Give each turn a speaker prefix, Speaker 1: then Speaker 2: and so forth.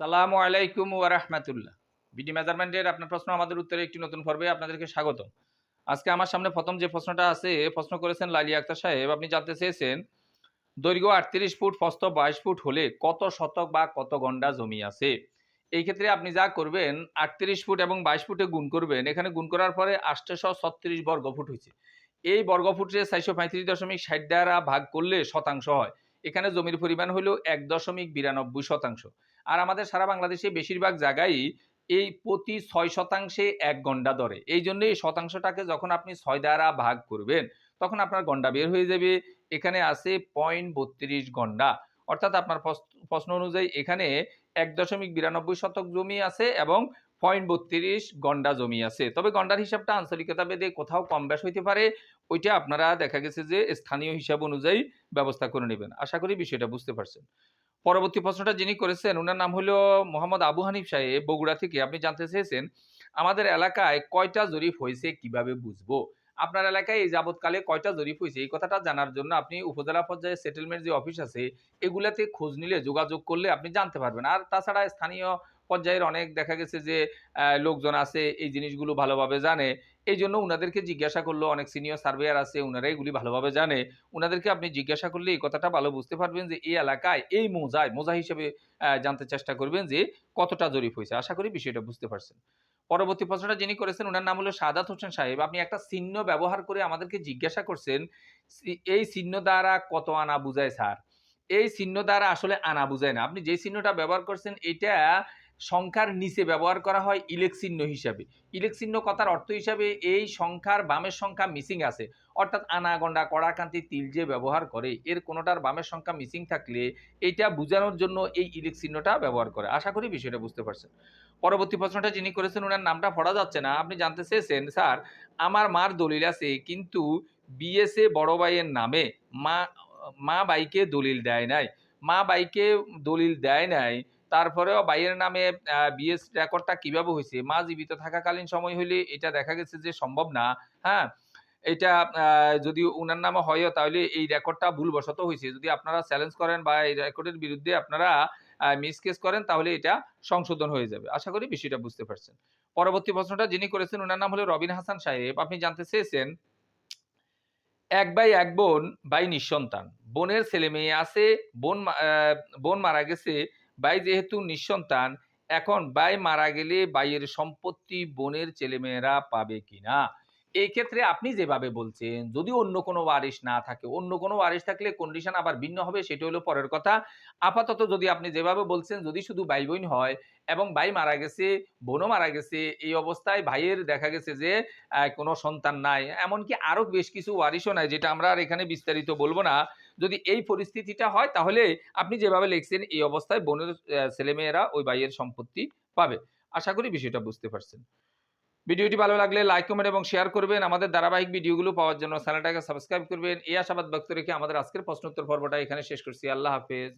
Speaker 1: সালামু আলাইকুম ওয়া রাহমাতুল্লাহ। বিডি মেজারমেন্টের আপনার প্রশ্ন, আমাদের উত্তরে একটি নতুন পর্বে আপনাদেরকে স্বাগত আজকে আমার সামনে প্রথম যে প্রশ্নটা আছে প্রশ্ন করেছেন লালি আক্তার সাহেব। আপনি জানতে চেয়েছেন, দৈর্ঘ্য আটত্রিশ ফুট, প্রস্থ বাইশ ফুট হলে কত শতক বা কত গন্ডা জমি আছে? এই ক্ষেত্রে আপনি যা করবেন, আটত্রিশ ফুট এবং বাইশ ফুটে গুণ করবেন। এখানে গুণ করার পরে আটশোশো ছত্রিশ বর্গ ফুট হয়েছে। এই বর্গ ফুটে চারশো পঁয়ত্রিশ দশমিক ষাট দ্বারা ভাগ করলে শতাংশ হয়। এখানে জমির পরিমাণ হলো এক দশমিক বিরানব্বই শতাংশ। আর আমাদের সারা বাংলাদেশে বেশিরভাগ জায়গায় এই প্রতি ছয় শতাংশে এক গন্ডা ধরে। এই জন্য এই শতাংশটাকে যখন আপনি ছয় দ্বারা ভাগ করবেন, তখন আপনার গন্ডা বের হয়ে যাবে। এখানে আছে পয়েন্ট বত্রিশ গন্ডা। অর্থাৎ আপনার প্রশ্ন অনুযায়ী এখানে এক দশমিক বিরানব্বই শতক জমি আছে এবং পয়েন্ট বত্রিশ গন্ডা জমি আছে। তবে গন্ডার হিসাবটা আঞ্চলিকতা ভেদে কোথাও কম বেশ হইতে পারে, ওইটা আপনারা দেখা গেছে যে স্থানীয় হিসাব অনুযায়ী ব্যবস্থা করে নেবেন। আশা করি বিষয়টা বুঝতে পারছেন। পরবর্তী প্রশ্নটা যিনি করেছেন ওনার নাম হলো মোহাম্মদ আবু হানিফ সাহেব, বগুড়া থেকে। আপনি জানতে চেয়েছেন, আমাদের এলাকায় কয়টা জরিপ হয়েছে, কীভাবে বুঝব? আপনার এলাকায় এই যাবৎকালে কয়টা জরিপ হয়েছে? এই কথাটা জানার জন্য আপনি উপজেলা পর্যায়ে সেটেলমেন্ট যে অফিস আছে, এগুলাতে খোঁজ নিলে যোগাযোগ করলে আপনি জানতে পারবেন। আর তাছাড়া স্থানীয় পর্যায়ের অনেক দেখা গেছে যে লোকজন আছে, এই জিনিসগুলো ভালোভাবে জানে। এই জন্য ওনাদেরকে জিজ্ঞাসা করল, অনেক সিনিয়র সার্ভেয়ার আছে ওনারা এগুলি ভালোভাবে জানে। ওনাদেরকে আপনি জিজ্ঞাসা করলে এই কথাটা ভালো বুঝতে পারবেন যে, এই এলাকায়, এই মোজায়, মোজা হিসেবে জানতে চেষ্টা করবেন যে, কতটা জরিপ হয়েছে। আশা করি বিষয়টা বুঝতে পারছেন। পরবর্তী প্রশ্নটা যিনি করেছেন ওনার নাম হলো সাদাত হোসেন সাহেব। আপনি একটা চিহ্ন ব্যবহার করে আমাদেরকে জিজ্ঞাসা করছেন এই চিহ্ন দ্বারা কত আনা বুঝায়, স্যার? এই চিহ্ন দ্বারা আসলে আনা বুঝায় না। আপনি যে চিহ্নটা ব্যবহার করছেন, এটা সংখ্যার নিচে ব্যবহার করা হয় ইলেক চিহ্ন হিসাবে। ইলেক চিহ্ন কথার অর্থ হিসাবে এই সংখ্যার বামের সংখ্যা মিসিং আছে। অর্থাৎ আনা গন্ডা কড়াকান্তি, তিল যে ব্যবহার করে, এর কোনোটার বামের সংখ্যা মিসিং থাকলে এইটা বোঝানোর জন্য এই ইলেক চিহ্নটা ব্যবহার করে। আশা করি বিষয়টা বুঝতে পারছেন। পরবর্তী প্রশ্নটা যিনি করেছেন ওনার নামটা পড়া যাচ্ছে না। আপনি জানতে চেয়েছেন, স্যার, আমার মার দলিল আছে, কিন্তু বিএসএ বড় ভাইয়ের নামে মা মা বাইকে দলিল দেয় নাই। মা বাইকে দলিল দেয় নাই তারপরেও বাইয়ের নামে বিএস রেকর্ডটা কীভাবে হয়েছে, মা জীবিত থাকাকালীন সময় হইলে এটা দেখা গেছে যে সম্ভব না হ্যাঁ? এটা যদি উনার নামে হয় তাহলে এই রেকর্ডটা ভুলবশত হয়েছে। যদি আপনারা চ্যালেঞ্জ করেন বা এই রেকর্ডের বিরুদ্ধে আপনারা মিস কেস করেন তাহলে এটা সংশোধন হয়ে যাবে। আশা করি বিষয়টা বুঝতে পারছেন। পরবর্তী প্রশ্নটা যিনি করেছেন ওনার নাম হলো রবিন হাসান সাহেব। আপনি জানতে চেয়েছেন, এক ভাই এক বোন, ভাই নিঃসন্তান। বোনের ছেলে মেয়ে আছে, বোন বোন মারা গেছে ভাই যেহেতু নিঃসন্তান এখন বাই মারা গেলে বাইয়ের সম্পত্তি বোনের ছেলেমেয়েরা পাবে কিনা? এই ক্ষেত্রে আপনি যেভাবে বলছেন, যদি অন্য কোনো ওয়ারিশ না থাকে, অন্য কোনো ওয়ারিশ থাকলে কন্ডিশন আবার ভিন্ন হবে, সেটা হলো পরের কথা। আপাতত যদি আপনি যেভাবে বলছেন, যদি শুধু ভাই বোন হয় এবং ভাই মারা গেছে, বোনও মারা গেছে, এই অবস্থায় ভাইয়ের দেখা গেছে যে কোনো সন্তান নাই, এমনকি আরও বেশ কিছু ওয়ারিশও নাই, যেটা আমরা আর এখানে বিস্তারিত বলব না। যদি এই পরিস্থিতিটা হয়, তাহলে আপনি যেভাবে লিখছেন, এই অবস্থায় বোনের ছেলেমেয়েরা ওই ভাইয়ের সম্পত্তি পাবে। আশা করি বিষয়টা বুঝতে পারছেন। ভিডিওটি ভালো লাগলে লাইক কমেন্ট এবং শেয়ার করবেন। আমাদের ধারাবাহিক ভিডিওগুলো পাওয়ার জন্য চ্যানেলটাকে সাবস্ক্রাইব করবেন। এই আশাবাদ ব্যক্ত রেখে আমাদের আজকের প্রশ্নোত্তর পর্বটা এখানে শেষ করছি। আল্লাহ হাফেজ।